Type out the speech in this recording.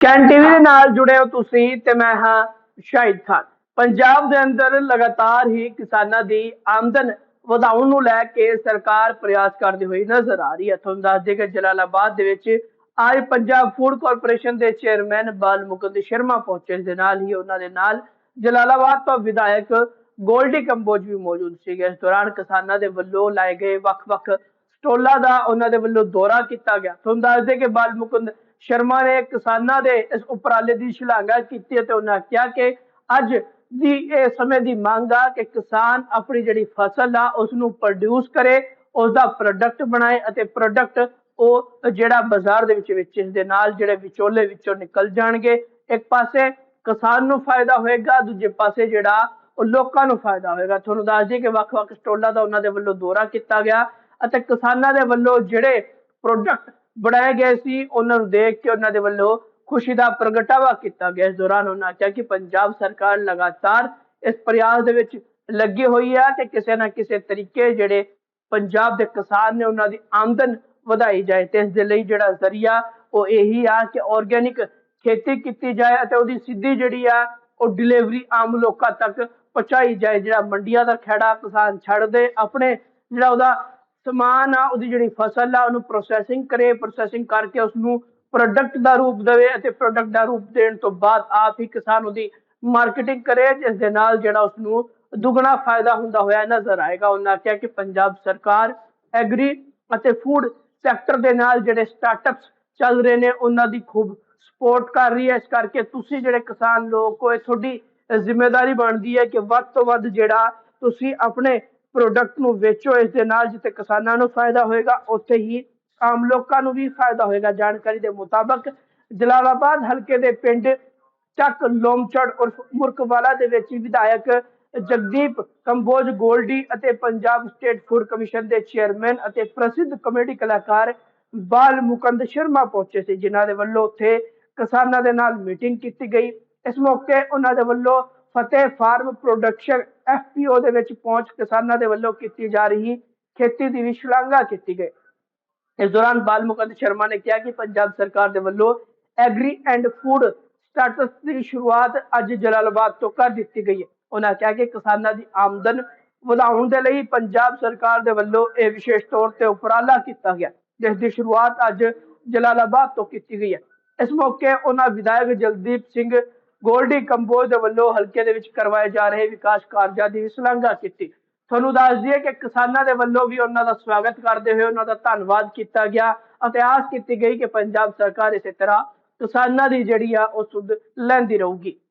Can TV ਦੇ ਨਾਲ ਜੁੜੇ ਹੋ ਤੁਸੀਂ ਤੇ ਮੈਂ ਹਾਂ ਸ਼ਾਹਿਦ ਖਾਨ। ਪੰਜਾਬ ਦੇ ਅੰਦਰ ਲਗਾਤਾਰ ਹੀ ਕਿਸਾਨਾਂ ਦੀ ਆਮਦਨ ਵਧਾਉਣ ਨੂੰ ਲੈ ਕੇ ਸਰਕਾਰ ਪ੍ਰਯਾਸ ਕਰਦੀ ਹੋਈ ਨਜ਼ਰ ਆ ਰਹੀ ਹੈ। ਤੁਹਾਨੂੰ ਦੱਸ ਦਈਏ ਕਿ ਜਲਾਲਾਬਾਦ ਦੇ ਵਿੱਚ ਅੱਜ ਪੰਜਾਬ ਫੂਡ ਕਾਰਪੋਰੇਸ਼ਨ ਦੇ ਚੇਅਰਮੈਨ ਬਾਲ ਮੁਕੁੰਦ ਸ਼ਰਮਾ ਪਹੁੰਚੇ। ਇਸ ਦੇ ਨਾਲ ਹੀ ਉਹਨਾਂ ਦੇ ਨਾਲ ਜਲਾਲਾਬਾਦ ਤੋਂ ਵਿਧਾਇਕ ਗੋਲਡੀ ਕੰਬੋਜ ਵੀ ਮੌਜੂਦ ਸੀਗੇ। ਇਸ ਦੌਰਾਨ ਕਿਸਾਨਾਂ ਦੇ ਵੱਲੋਂ ਲਾਏ ਗਏ ਵੱਖ-ਵੱਖ ਸਟੋਲਾਂ ਦਾ ਉਹਨਾਂ ਦੇ ਵੱਲੋਂ ਦੌਰਾ ਕੀਤਾ ਗਿਆ। ਤੁਹਾਨੂੰ ਦੱਸ ਦੇ ਕਿ ਬਾਲ ਮੁਕੁੰਦ ਸ਼ਰਮਾ ਨੇ ਕਿਸਾਨਾਂ ਦੇ ਇਸ ਉਪਰਾਲੇ ਦੀ ਸ਼ਲਾਘਾ ਕੀਤੀ ਅਤੇ ਉਹਨਾਂ ਕਿਹਾ ਕਿ ਅੱਜ ਦੀ ਇਹ ਸਮੇਂ ਦੀ ਮੰਗ ਆ ਕਿ ਕਿਸਾਨ ਆਪਣੀ ਜਿਹੜੀ ਫਸਲ ਆ ਉਸ ਨੂੰ ਪ੍ਰੋਡਿਊਸ ਕਰੇ ਉਸ ਦਾ ਪ੍ਰੋਡਕਟ ਬਣਾਏ ਅਤੇ ਪ੍ਰੋਡਕਟ ਉਹ ਜਿਹੜਾ ਬਾਜ਼ਾਰ ਦੇ ਵਿੱਚ ਵੇਚੇ ਇਸ ਦੇ ਨਾਲ ਜਿਹੜੇ ਵਿਚੋਲੇ ਵਿੱਚੋਂ ਨਿਕਲ ਜਾਣਗੇ। ਇੱਕ ਪਾਸੇ ਕਿਸਾਨ ਨੂੰ ਫਾਇਦਾ ਹੋਏਗਾ, ਦੂਜੇ ਪਾਸੇ ਜਿਹੜਾ ਉਹ ਲੋਕਾਂ ਨੂੰ ਫਾਇਦਾ ਹੋਏਗਾ। ਤੁਹਾਨੂੰ ਦੱਸ ਦਈਏ ਕਿ ਵੱਖ-ਵੱਖ ਸਟੋਲਾਂ ਦਾ ਉਹਨਾਂ ਦੇ ਵੱਲੋਂ ਦੌਰਾ ਕੀਤਾ ਗਿਆ ਅਤੇ ਕਿਸਾਨਾਂ ਦੇ ਵੱਲੋਂ ਜਿਹੜੇ ਪ੍ਰੋਡਕਟ ਬਣਾਏ ਗਏ ਸੀ, ਉਹਨਾਂ ਨੂੰ ਦੇਖ ਕੇ ਉਹਨਾਂ ਦੇ ਵੱਲੋਂ ਖੁਸ਼ੀ ਦਾ ਪ੍ਰਗਟਾਵਾ ਕੀਤਾ ਗਿਆ। ਇਸ ਦੌਰਾਨ ਉਹਨਾਂ ਕਿਹਾ ਕਿ ਪੰਜਾਬ ਸਰਕਾਰ ਲਗਾਤਾਰ ਇਸ ਪ੍ਰਯਾਸ ਦੇ ਵਿੱਚ ਲੱਗੀ ਹੋਈ ਹੈ ਕਿ ਕਿਸੇ ਨਾ ਕਿਸੇ ਤਰੀਕੇ ਜਿਹੜੇ ਪੰਜਾਬ ਦੇ ਕਿਸਾਨ ਨੇ ਉਹਨਾਂ ਦੀ ਆਮਦਨ ਵਧਾਈ ਜਾਏ ਤੇ ਇਸ ਦੇ ਲਈ ਜਿਹੜਾ ਜ਼ਰੀਆ ਉਹ ਇਹੀ ਆ ਕਿ ਆਰਗੇਨਿਕ ਖੇਤੀ ਕੀਤੀ ਜਾਏ ਅਤੇ ਉਹਦੀ ਸਿੱਧੀ ਜਿਹੜੀ ਆ ਉਹ ਡਿਲੀਵਰੀ ਆਮ ਲੋਕਾਂ ਤੱਕ ਪਹੁੰਚਾਈ ਜਾਏ। ਜਿਹੜਾ ਮੰਡੀਆਂ ਦਾ ਖੜਾ ਕਿਸਾਨ ਛੱਡ ਦੇ ਆਪਣੇ ਜਿਹੜਾ ਉਹਦਾ ਸਮਾਨ ਆ, ਉਹਦੀ ਜਿਹੜੀ ਫਸਲ ਆ, ਉਹਨੂੰ ਪ੍ਰੋਸੈਸਿੰਗ ਕਰੇ ਪ੍ਰੋਸੈਸਿੰਗ ਕਰਕੇ ਉਸ ਨੂੰ ਪ੍ਰੋਡਕਟ ਦਾ ਰੂਪ ਦੇਵੇ ਅਤੇ ਪ੍ਰੋਡਕਟ ਦਾ ਰੂਪ ਦੇਣ ਤੋਂ ਬਾਅਦ ਆਪ ਹੀ ਕਿਸਾਨ ਉਹਦੀ ਮਾਰਕੀਟਿੰਗ ਕਰੇ, ਜਿਸ ਦੇ ਨਾਲ ਜਿਹੜਾ ਉਸ ਨੂੰ ਦੁੱਗਣਾ ਫਾਇਦਾ ਹੁੰਦਾ ਹੋਇਆ ਨਜ਼ਰ ਆਏਗਾ। ਉਹਨਾਂ ਕਿਹਾ ਕਿ ਪੰਜਾਬ ਸਰਕਾਰ ਐਗਰੀ ਅਤੇ ਫੂਡ ਸੈਕਟਰ ਦੇ ਨਾਲ ਜਿਹੜੇ ਸਟਾਰਟਅਪਸ ਚੱਲ ਰਹੇ ਨੇ, ਉਹਨਾਂ ਦੀ ਖੂਬ ਸਪੋਰਟ ਕਰ ਰਹੀ ਹੈ। ਇਸ ਕਰਕੇ ਤੁਸੀਂ ਜਿਹੜੇ ਕਿਸਾਨ ਲੋਕ ਹੋ, ਇਹ ਤੁਹਾਡੀ ਜ਼ਿੰਮੇਵਾਰੀ ਬਣਦੀ ਹੈ ਕਿ ਵੱਧ ਤੋਂ ਵੱਧ ਜਿਹੜਾ ਤੁਸੀਂ ਆਪਣੇ ਪ੍ਰੋਡਕਟ ਨੂੰ ਵੇਚੋ, ਇਸ ਦੇ ਨਾਲ ਜਿੱਥੇ ਕਿਸਾਨਾਂ ਨੂੰ ਫਾਇਦਾ ਹੋਏਗਾ, ਉੱਥੇ ਹੀ ਆਮ ਲੋਕਾਂ ਨੂੰ ਵੀ ਫਾਇਦਾ ਹੋਏਗਾ। ਜਾਣਕਾਰੀ ਦੇ ਮੁਤਾਬਕ ਜਲਾਲਾਬਾਦ ਹਲਕੇ ਦੇ ਪਿੰਡ ਚੱਕ ਲੋਮਚੜ ਉਰਫ ਮੁਰਕਵਾਲਾ ਦੇ ਵਿੱਚ ਵਿਧਾਇਕ ਜਗਦੀਪ ਕੰਬੋਜ ਗੋਲਡੀ ਅਤੇ ਪੰਜਾਬ ਸਟੇਟ ਫੂਡ ਕਮਿਸ਼ਨ ਦੇ ਚੇਅਰਮੈਨ ਅਤੇ ਪ੍ਰਸਿੱਧ ਕਮੇਡੀ ਕਲਾਕਾਰ ਬਾਲ ਮੁਕੰਦ ਸ਼ਰਮਾ ਪਹੁੰਚੇ ਸੀ, ਜਿਨ੍ਹਾਂ ਦੇ ਵੱਲੋਂ ਉੱਥੇ ਕਿਸਾਨਾਂ ਦੇ ਨਾਲ ਮੀਟਿੰਗ ਕੀਤੀ ਗਈ। ਇਸ ਮੌਕੇ ਉਹਨਾਂ ਦੇ ਵੱਲੋਂ ਫਤਿਹ ਫਾਰਮ ਪ੍ਰੋਡਕਸ਼ਨ ਐਫਪੀਓ ਦੇ ਵਿੱਚ ਪਹੁੰਚ ਕਿਸਾਨਾਂ ਦੇ ਵੱਲੋਂ ਕੀਤੀ ਜਾ ਰਹੀ ਖੇਤੀ ਦੀ ਵੀ ਸ਼ਲਾਘਾ ਕੀਤੀ ਗਈ। ਇਸ ਦੌਰਾਨ ਬਾਲ ਮੁਕੰਦ ਸ਼ਰਮਾ ਨੇ ਕਿਹਾ ਕਿ ਪੰਜਾਬ ਸਰਕਾਰ ਦੇ ਵੱਲੋਂ ਐਗਰੀ ਐਂਡ ਫੂਡ ਸਟਾਰਟਸ ਦੀ ਸ਼ੁਰੂਆਤ ਅੱਜ ਜਲਾਲਾਬਾਦ ਤੋਂ ਕਰ ਦਿੱਤੀ ਗਈ ਹੈ। ਉਹਨਾਂ ਕਿਹਾ ਕਿ ਕਿਸਾਨਾਂ ਦੀ ਆਮਦਨ ਵਧਾਉਣ ਦੇ ਲਈ ਪੰਜਾਬ ਸਰਕਾਰ ਦੇ ਵੱਲੋਂ ਇਹ ਵਿਸ਼ੇਸ਼ ਤੌਰ ਤੇ ਉਪਰਾਲਾ ਕੀਤਾ ਗਿਆ, ਜਿਸ ਦੀ ਸ਼ੁਰੂਆਤ ਅੱਜ ਜਲਾਲਾਬਾਦ ਤੋਂ ਕੀਤੀ ਗਈ ਹੈ। ਇਸ ਮੌਕੇ ਉਹਨਾਂ ਵਿਧਾਇਕ ਜਗਦੀਪ ਸਿੰਘ ਗੋਲਡੀ ਕੰਬੋਜ ਦੇ ਵੱਲੋਂ ਹਲਕੇ ਦੇ ਵਿੱਚ ਕਰਵਾਏ ਜਾ ਰਹੇ ਵਿਕਾਸ ਕਾਰਜਾਂ ਦੀ ਵੀ ਸ਼ਲਾਘਾ ਕੀਤੀ। ਤੁਹਾਨੂੰ ਦੱਸ ਦਈਏ ਕਿ ਕਿਸਾਨਾਂ ਦੇ ਵੱਲੋਂ ਵੀ ਉਹਨਾਂ ਦਾ ਸਵਾਗਤ ਕਰਦੇ ਹੋਏ ਉਹਨਾਂ ਦਾ ਧੰਨਵਾਦ ਕੀਤਾ ਗਿਆ ਅਤੇ ਆਸ ਕੀਤੀ ਗਈ ਕਿ ਪੰਜਾਬ ਸਰਕਾਰ ਇਸੇ ਤਰ੍ਹਾਂ ਕਿਸਾਨਾਂ ਦੀ ਜਿਹੜੀ ਆ, ਉਹ ਸੁਧ ਲੈਂਦੀ ਰਹੂਗੀ।